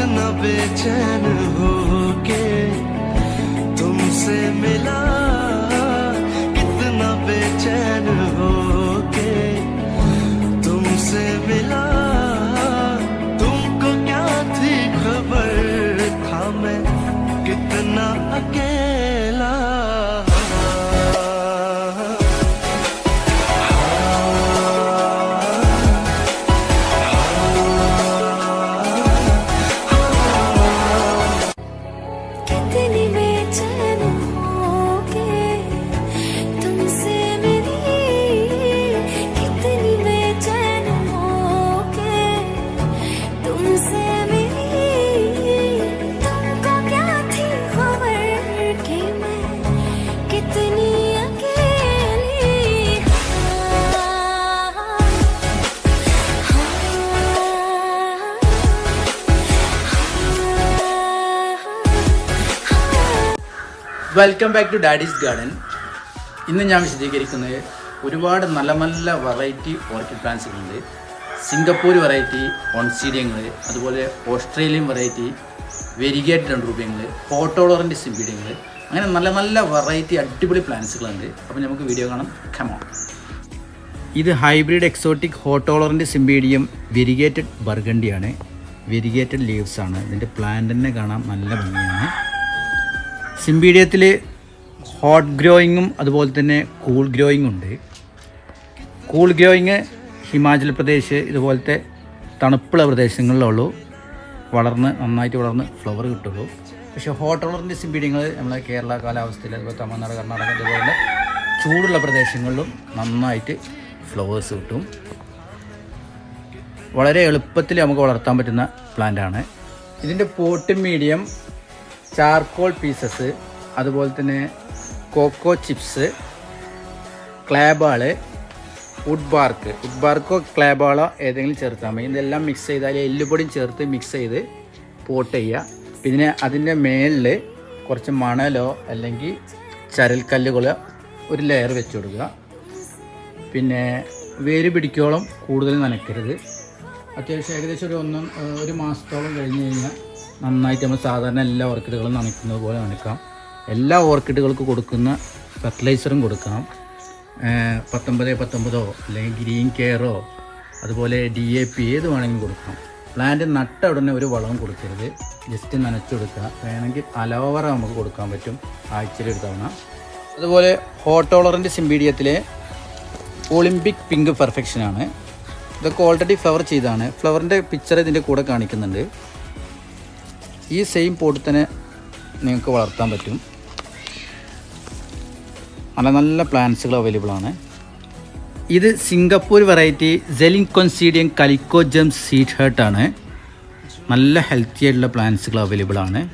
कितना बेचैन हो के तुमसे मिला। कितना बेचैन हो के तुमसे मिला। तुमको क्या थी खबर? था मैं कितना अकेला। Welcome back to daddy's garden ഇന്ന് ഞാൻ വിശദീകരിക്കുന്നത് ഒരുപാട് നല്ല നല്ല വെറൈറ്റി ഓർക്കിഡ് പ്ലാന്റ്സുകളുണ്ട് സിംഗപ്പൂർ വെറൈറ്റി ഓൺസീഡിയങ്ങൾ അതുപോലെ ഓസ്ട്രേലിയൻ വെറൈറ്റി വെരിഗേറ്റ് രണ്ട് രൂപയങ്ങൾ ഫോട്ടോളറിന്റെ സിംബീഡിയങ്ങൾ അങ്ങനെ നല്ല നല്ല വെറൈറ്റി അടിപൊളി പ്ലാന്റ്സുകളുണ്ട് അപ്പോൾ നമുക്ക് വീഡിയോ കാണാം. കമോൺ ഇത് ഹൈബ്രിഡ് എക്സോട്ടിക് ഹോട്ടോളറിന്റെ സിംബീഡിയം വെരിഗേറ്റഡ് ബർഗണ്ടിയാണ് വെരിഗേറ്റഡ് ലീവ്സ് ആണ്. ഇതിന്റെ പ്ലാന്റ് തന്നെ കാണാൻ നല്ല ഭംഗിയാണ്. സിംബീഡിയത്തിൽ ഹോട്ട് ഗ്രോയിങ്ങും അതുപോലെ തന്നെ കൂൾ ഗ്രോയിങ് ഉണ്ട്. കൂൾ ഗ്രോയിങ് ഹിമാചൽ പ്രദേശ് ഇതുപോലത്തെ തണുപ്പുള്ള പ്രദേശങ്ങളിലുള്ളൂ. വളർന്ന് നന്നായിട്ട് വളർന്ന് ഫ്ലവർ കിട്ടുള്ളൂ. പക്ഷേ ഹോട്ട് വളറിന്റെ സിംബീഡിയങ്ങൾ നമ്മളെ കേരള കാലാവസ്ഥയിൽ അതുപോലെ തമിഴ്നാട് കർണാടക ഇതുപോലെ ചൂടുള്ള പ്രദേശങ്ങളിലും നന്നായിട്ട് ഫ്ലവേഴ്സ് കിട്ടും. വളരെ എളുപ്പത്തിൽ നമുക്ക് വളർത്താൻ പറ്റുന്ന പ്ലാന്റാണ് ഇതിന്റെ പോട്ട് മീഡിയം ചാർക്കോൾ പീസസ് അതുപോലെ തന്നെ coco chips clay ball wood bark. Wood Barco ക്ലാബാളോ ഏതെങ്കിലും ചേർത്താൽ മതി. ഇതെല്ലാം മിക്സ് ചെയ്താൽ എല്ലുപൊടിയും ചേർത്ത് മിക്സ് ചെയ്ത് പോട്ട് ചെയ്യുക പിന്നെ അതിന്റെ മേളിൽ കുറച്ച് മണലോ അല്ലെങ്കിൽ ചരൽക്കല്ലുകളോ ഒരു ലെയർ വെച്ച് കൊടുക്കുക. പിന്നെ വേര് പിടിക്കോളം കൂടുതൽ നനയ്ക്കരുത്. അത്യാവശ്യം ഏകദേശം ഒരു ഒന്നും ഒരു മാസത്തോളം കഴിഞ്ഞ് കഴിഞ്ഞാൽ നന്നായിട്ട് നമ്മൾ സാധാരണ എല്ലാ ഓർക്കിഡുകളും നനയ്ക്കുന്നത് പോലെ നനയ്ക്കാം എല്ലാ ഓർക്കിഡുകൾക്ക് കൊടുക്കുന്ന ഫെർട്ടിലൈസറും കൊടുക്കാം. പത്തൊമ്പത് പത്തൊമ്പതോ അല്ലെങ്കിൽ ഗ്രീൻ കെയറോ അതുപോലെ ഡി എ പി ഏത് വേണമെങ്കിലും കൊടുക്കാം. പ്ലാന്റ് നട്ട ഉടനെ ഒരു വളവും കൊടുക്കരുത്. ജസ്റ്റ് നനച്ചു കൊടുക്കുക. വേണമെങ്കിൽ അലോവറ നമുക്ക് കൊടുക്കാൻ പറ്റും ആഴ്ചയിൽ ഒരു തവണ. അതുപോലെ ഹോട്ടോളറിന്റെ സിംബീഡിയത്തിലെ ഒളിമ്പിക് പിങ്ക് പെർഫെക്ഷനാണ് ഇതൊക്കെ ഓൾറെഡി ഫ്ലവർ ചെയ്താണ് ഫ്ലവറിന്റെ പിക്ചർ ഇതിന്റെ കൂടെ കാണിക്കുന്നുണ്ട്. ഈ സെയിം പോട്ടിൽ തന്നെ നിങ്ങൾക്ക് വളർത്താൻ പറ്റും. നല്ല നല്ല പ്ലാന്റ്സുകൾ അവൈലബിൾ ആണ്. ഇത് സിംഗപ്പൂർ വെറൈറ്റി ജെലിൻകൊൻസീഡിയം കലിക്കോ ജം ഹേർട്ട് ആണ്. നല്ല ഹെൽത്തി ആയിട്ടുള്ള പ്ലാന്റ്സുകൾ അവൈലബിൾ ആണ്.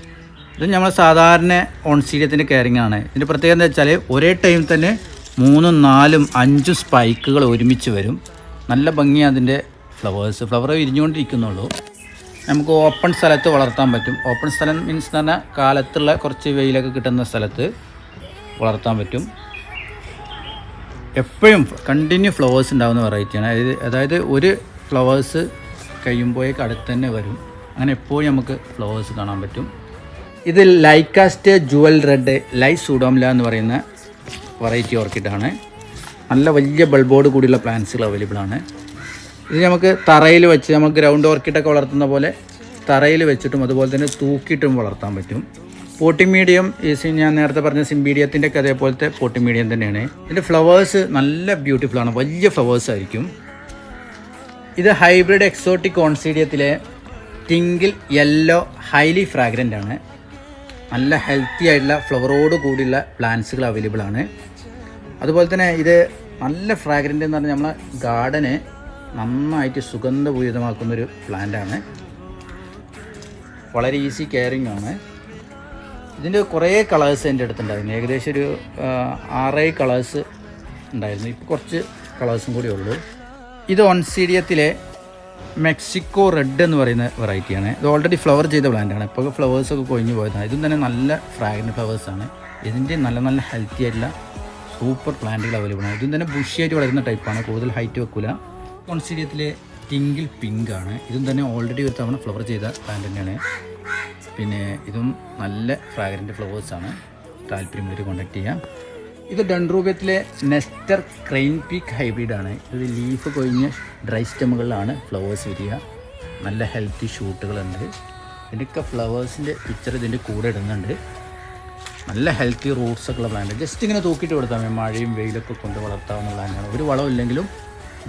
ഇത് നമ്മൾ സാധാരണ ഓൺ ഓൺസീഡിയത്തിന്റെ കെയറിംഗ് ആണ്. ഇതിന്റെ പ്രത്യേകത എന്താ വെച്ചാൽ ഒരേ ടൈം തന്നെ മൂന്നും നാലും അഞ്ചും സ്പൈക്കുകൾ ഒരുമിച്ച് വരും. നല്ല ഭംഗിയാണ് അതിന്റെ ഫ്ലവേഴ്സ് ഫ്ലവർ വിരിഞ്ഞുകൊണ്ടിരിക്കുന്നുള്ളൂ നമുക്ക് ഓപ്പൺ സ്ഥലത്ത് വളർത്താൻ പറ്റും. ഓപ്പൺ സ്ഥലം മീൻസ് എന്ന് പറഞ്ഞാൽ കാലത്തുള്ള കുറച്ച് വെയിലൊക്കെ കിട്ടുന്ന സ്ഥലത്ത് വളർത്താൻ പറ്റും. എപ്പോഴും കണ്ടിന്യൂ ഫ്ലവേഴ്സ് ഉണ്ടാകുന്ന വെറൈറ്റിയാണ് അതായത് അതായത് ഒരു ഫ്ലവേഴ്സ് കഴിയുമ്പോഴേക്ക് അടുത്ത് തന്നെ വരും. അങ്ങനെ എപ്പോഴും നമുക്ക് ഫ്ലവേഴ്സ് കാണാൻ പറ്റും. ഇത് ലൈക്കാസ്റ്റ് ജുവൽ റെഡ് ലൈ സൂഡോംല എന്ന് പറയുന്ന വെറൈറ്റി ഓർക്കിഡാണ് നല്ല വലിയ ബൾബോട് കൂടിയുള്ള പ്ലാന്റ്സുകൾ അവൈലബിൾ ആണ്. ഇത് നമുക്ക് തറയിൽ വെച്ച് നമ്മൾ ഗ്രൗണ്ട് ഓർക്കിഡൊക്കെ വളർത്തുന്ന പോലെ തറയിൽ വെച്ചിട്ടും അതുപോലെ തന്നെ തൂക്കിയിട്ടും വളർത്താൻ പറ്റും. പോട്ടി മീഡിയം ഈ സി- ഞാൻ നേരത്തെ പറഞ്ഞ സിംബീഡിയത്തിന്റെ ഒക്കെ അതേപോലത്തെ പോട്ടി മീഡിയം തന്നെയാണ്. ഇതിന്റെ ഫ്ലവേഴ്സ് നല്ല ബ്യൂട്ടിഫുൾ ആണ്. വലിയ ഫ്ലവേഴ്സ് ആയിരിക്കും. ഇത് ഹൈബ്രിഡ് എക്സോട്ടിക് കോൺസീഡിയത്തിലെ ടിങ്കിൾ യെല്ലോ ഹൈലി ഫ്രാഗ്രന്റ് ആണ്. നല്ല ഹെൽത്തി ആയിട്ടുള്ള ഫ്ലവറോട് കൂടിയുള്ള പ്ലാന്റ്സുകൾ അവൈലബിൾ ആണ്. അതുപോലെ തന്നെ ഇത് നല്ല ഫ്രാഗ്രന്റ് എന്ന് പറഞ്ഞാൽ നമ്മളെ ഗാർഡന് നന്നായിട്ട് സുഗന്ധപൂരിതമാക്കുന്നൊരു പ്ലാന്റാണ്. വളരെ ഈസി കെയറിങ് ആണ്. ഇതിന്റെ കുറേ കളേഴ്സ് എന്റെ അടുത്തുണ്ടായിരുന്നു. ഏകദേശം ഒരു ആറേ കളേഴ്സ് ഉണ്ടായിരുന്നു. ഇപ്പോൾ കുറച്ച് കളേഴ്സും കൂടി ഉള്ളൂ. ഇത് ഒൺസീഡിയത്തിലെ മെക്സിക്കോ റെഡ് എന്ന് പറയുന്ന വെറൈറ്റിയാണ് ഇത് ഓൾറെഡി ഫ്ലവർ ചെയ്ത പ്ലാന്റാണ് ഇപ്പോൾ ഫ്ലവേഴ്സൊക്കെ കൊഴിഞ്ഞു പോയതാണ്. ഇതും തന്നെ നല്ല ഫ്രാഗ്രന്റ് ഫ്ലവേഴ്സാണ് ഇതിന്റെ നല്ല നല്ല ഹെൽത്തി ആയിട്ടുള്ള സൂപ്പർ പ്ലാന്റുകൾ അവൈലബിൾ ആണ്. ഇതും തന്നെ ബുഷിയായിട്ട് വളരുന്ന ടൈപ്പാണ് കൂടുതൽ ഹൈറ്റ് വെക്കില്ല കോൺസീഡിയത്തിലെ ടിങ്കിൾ പിങ്ക് ആണ്. ഇതും തന്നെ ഓൾറെഡി ഒരു തവണ ഫ്ലവർ ചെയ്ത പ്ലാന്റ് തന്നെയാണ്. പിന്നെ ഇതും നല്ല ഫ്രാഗ്രന്റ് ഫ്ലവേഴ്സാണ് താല്പര്യമുള്ളവർ കോൺടാക്ട് ചെയ്യാം. ഇത് ഡൺറൂബത്തിലെ നെസ്റ്റർ ക്രെയിൻ പീക്ക് ഹൈബ്രിഡാണ് ഇത് ലീഫ് കൊഴിഞ്ഞ ഡ്രൈ സ്റ്റെമുകളിലാണ് ഫ്ലവേഴ്സ് വരിക. നല്ല ഹെൽത്തി ഷൂട്ടുകളുണ്ട് ഇതിന്റെയൊക്കെ ഫ്ലവേഴ്സിന്റെ പിക്ചർ ഇതിന്റെ കൂടെ ഇടുന്നുണ്ട്. നല്ല ഹെൽത്തി റൂട്ട്സൊക്കെ ഉള്ള പ്ലാന്റ് ജസ്റ്റ് ഇങ്ങനെ തൂക്കിയിട്ട് കൊടുത്താൽ മതി. മഴയും വെയിലൊക്കെ കൊണ്ട് വളർത്താവുന്ന പ്ലാന്റാണ് ഒരു വളമില്ലെങ്കിലും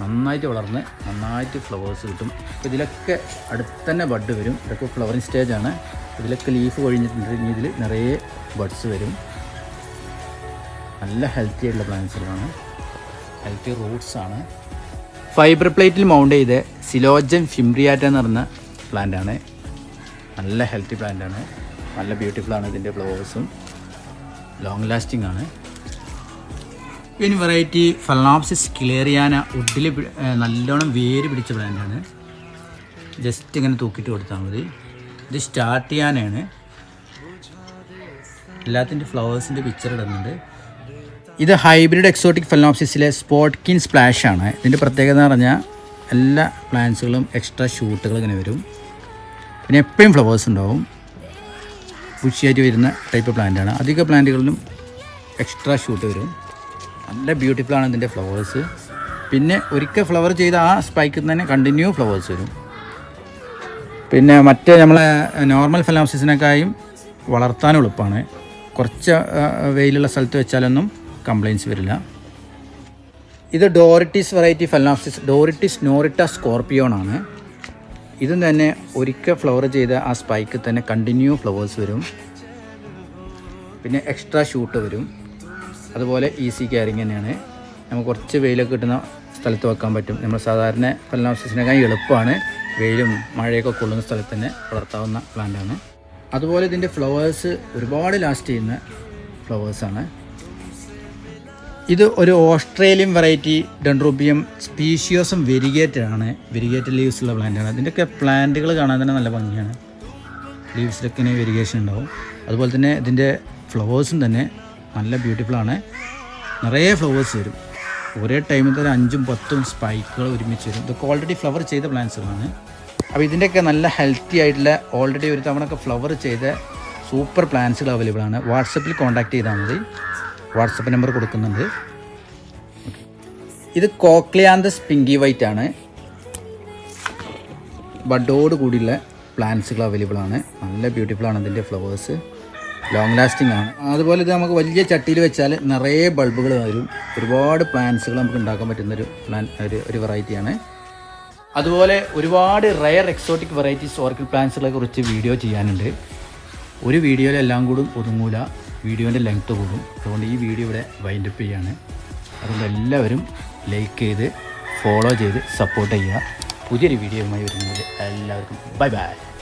നന്നായിട്ട് വളർന്ന് നന്നായിട്ട് ഫ്ലവേഴ്സ് കിട്ടും. അപ്പോൾ ഇതിലൊക്കെ അടുത്തന്നെ ബഡ് വരും. ഇതൊക്കെ ഫ്ലവറിങ് സ്റ്റേജാണ് ഇതിലൊക്കെ ലീഫ് കഴിഞ്ഞിട്ടുണ്ടെങ്കിൽ ഇതിൽ നിറയെ ബഡ്സ് വരും. നല്ല ഹെൽത്തി ആയിട്ടുള്ള പ്ലാന്റ്സുകളാണ് ഹെൽത്തി റൂട്ട്സ് ആണ്. ഫൈബർ പ്ലേറ്റിൽ മൗണ്ട് ചെയ്ത് സിലോജൻ ഫിംബ്രിയാറ്റ എന്ന് പറഞ്ഞ പ്ലാന്റാണ് നല്ല ഹെൽത്തി പ്ലാന്റാണ് നല്ല ബ്യൂട്ടിഫുൾ ആണ് ഇതിന്റെ ഫ്ലവേഴ്സും ലോങ് ലാസ്റ്റിംഗ് ആണ്. ഇനി വെറൈറ്റി ഫലാപ്സിസ് ക്ലിയറിയാന ഉഡിൽ നല്ലോണം വേര് പിടിച്ച പ്ലാന്റാണ് ജസ്റ്റ് ഇങ്ങനെ തൂക്കിട്ട് കൊടുത്താൽ മതി. ഇത് സ്റ്റാർട്ട് ചെയ്യാനാണ്. എല്ലാത്തിന്റെ ഫ്ലവേഴ്സിന്റെ പിക്ചർ ഇടുന്നുണ്ട്. ഇത് ഹൈബ്രിഡ് എക്സോട്ടിക് ഫെലോപ്സിസിലെ സ്പോട്ട്കിൻ സ്പ്ലാഷ് ആണ്. ഇതിന്റെ പ്രത്യേകത എന്ന് പറഞ്ഞാൽ എല്ലാ പ്ലാന്റ്സുകളും എക്സ്ട്രാ ഷൂട്ടുകൾ ഇങ്ങനെ വരും. പിന്നെ എപ്പോഴും ഫ്ലവേഴ്സ് ഉണ്ടാവും. പുഷിയായിട്ട് വരുന്ന ടൈപ്പ് പ്ലാന്റ് ആണ്. അധിക പ്ലാന്റുകളിലും എക്സ്ട്രാ ഷൂട്ട് വരും. നല്ല ബ്യൂട്ടിഫുൾ ആണ് ഇതിന്റെ ഫ്ലവേഴ്സ് പിന്നെ ഒരിക്കൽ ഫ്ലവർ ചെയ്ത ആ സ്പൈക്കിൽ തന്നെ കണ്ടിന്യൂ ഫ്ലവേഴ്സ് വരും. പിന്നെ മറ്റേ നമ്മളെ നോർമൽ ഫെലോപ്സിസിനേക്കായും വളർത്താൻ എളുപ്പമാണ് കുറച്ച് വെയിലുള്ള സ്ഥലത്ത് വെച്ചാലൊന്നും കംപ്ലയിൻസ് വരില്ല. ഇത് ഡോറിറ്റിസ് വെറൈറ്റി ഫെലോപ്സിസ് ഡോറിറ്റിസ് നോറിറ്റ സ്കോർപ്പിയോൺ ആണ്. ഇതും തന്നെ ഒരിക്കൽ ഫ്ലവർ ചെയ്ത ആ സ്പൈക്കിൽ തന്നെ കണ്ടിന്യൂ ഫ്ലവേഴ്സ് വരും. പിന്നെ എക്സ്ട്രാ ഷൂട്ട് വരും. അതുപോലെ ഈസി ക്യാരിങ് തന്നെയാണ്. നമുക്ക് കുറച്ച് വെയിലൊക്കെ കിട്ടുന്ന സ്ഥലത്ത് വെക്കാൻ പറ്റും. നമ്മൾ സാധാരണ ഫലനാസിസിനേക്കാൾ എളുപ്പമാണ്. വെയിലും മഴയൊക്കെ കൊള്ളുന്ന സ്ഥലത്ത് തന്നെ വളർത്താവുന്ന പ്ലാന്റാണ് അതുപോലെ ഇതിന്റെ ഫ്ലവേഴ്സ് ഒരുപാട് ലാസ്റ്റ് ചെയ്യുന്ന ഫ്ലവേഴ്സാണ് ഇത് ഒരു ഓസ്ട്രേലിയൻ വെറൈറ്റി ഡെൻഡ്രോബിയം സ്പീഷ്യോസും വെരിഗേറ്റഡ് ആണ്. വെരിഗേറ്റഡ് ലീവ്സ് ഉള്ള പ്ലാന്റാണ് ഇതിന്റെയൊക്കെ പ്ലാന്റുകൾ കാണാൻ തന്നെ നല്ല ഭംഗിയാണ്. ലീവ്സിലൊക്കെ ഇങ്ങനെ വെരിഗേഷൻ ഉണ്ടാവും. അതുപോലെ തന്നെ ഇതിന്റെ ഫ്ലവേഴ്സും തന്നെ നല്ല ബ്യൂട്ടിഫുൾ ആണ്. നിറയെ ഫ്ലവേഴ്സ് വരും. ഒരേ ടൈമിൽ തന്നെ അഞ്ചും പത്തും സ്പൈക്കുകൾ ഒരുമിച്ച് വരും. ഇതൊക്കെ ഓൾറെഡി ഫ്ലവർ ചെയ്ത പ്ലാന്റ്സുകളാണ് അപ്പോൾ ഇതിന്റെയൊക്കെ നല്ല ഹെൽത്തി ആയിട്ടുള്ള ഓൾറെഡി ഒരു തവണ ഒക്കെ ഫ്ലവർ ചെയ്ത സൂപ്പർ പ്ലാന്റ്സുകൾ അവൈലബിൾ ആണ്. വാട്സപ്പിൽ കോൺടാക്ട് ചെയ്താൽ മതി. വാട്സപ്പ് നമ്പർ കൊടുക്കുന്നുണ്ട്. ഇത് കോക്ലിയാന്തസ് പിങ്കി വൈറ്റ് ആണ്. ബഡോട് കൂടിയുള്ള പ്ലാന്റ്സുകൾ അവൈലബിൾ ആണ്. നല്ല ബ്യൂട്ടിഫുൾ ആണ് ഇതിന്റെ ഫ്ലവേഴ്സ് ലോങ് ലാസ്റ്റിംഗ് ആണ്. അതുപോലെ ഇത് നമുക്ക് വലിയ ചട്ടിയിൽ വെച്ചാൽ നിറയെ ബൾബുകൾ വരും. ഒരുപാട് പ്ലാന്റ്സുകൾ നമുക്ക് ഉണ്ടാക്കാൻ പറ്റുന്ന ഒരു പ്ലാൻ ഒരു ഒരു വെറൈറ്റിയാണ് അതുപോലെ ഒരുപാട് റയർ എക്സോട്ടിക് വെറൈറ്റീസ് ഓർക്കിഡ് പ്ലാന്റ്സുകളെ കുറിച്ച് വീഡിയോ ചെയ്യാനുണ്ട്. ഒരു വീഡിയോയിലെല്ലാം കൂടും ഒതുങ്ങൂല. വീഡിയോന്റെ ലെങ്ത്ത് കൂടും. അതുകൊണ്ട് ഈ വീഡിയോ ഇവിടെ വൈൻഡപ്പ് ചെയ്യാണ്. അതുകൊണ്ട് എല്ലാവരും ലൈക്ക് ചെയ്ത് ഫോളോ ചെയ്ത് സപ്പോർട്ട് ചെയ്യുക. പുതിയൊരു വീഡിയോയുമായി വരുന്നത് എല്ലാവർക്കും ബൈ ബൈ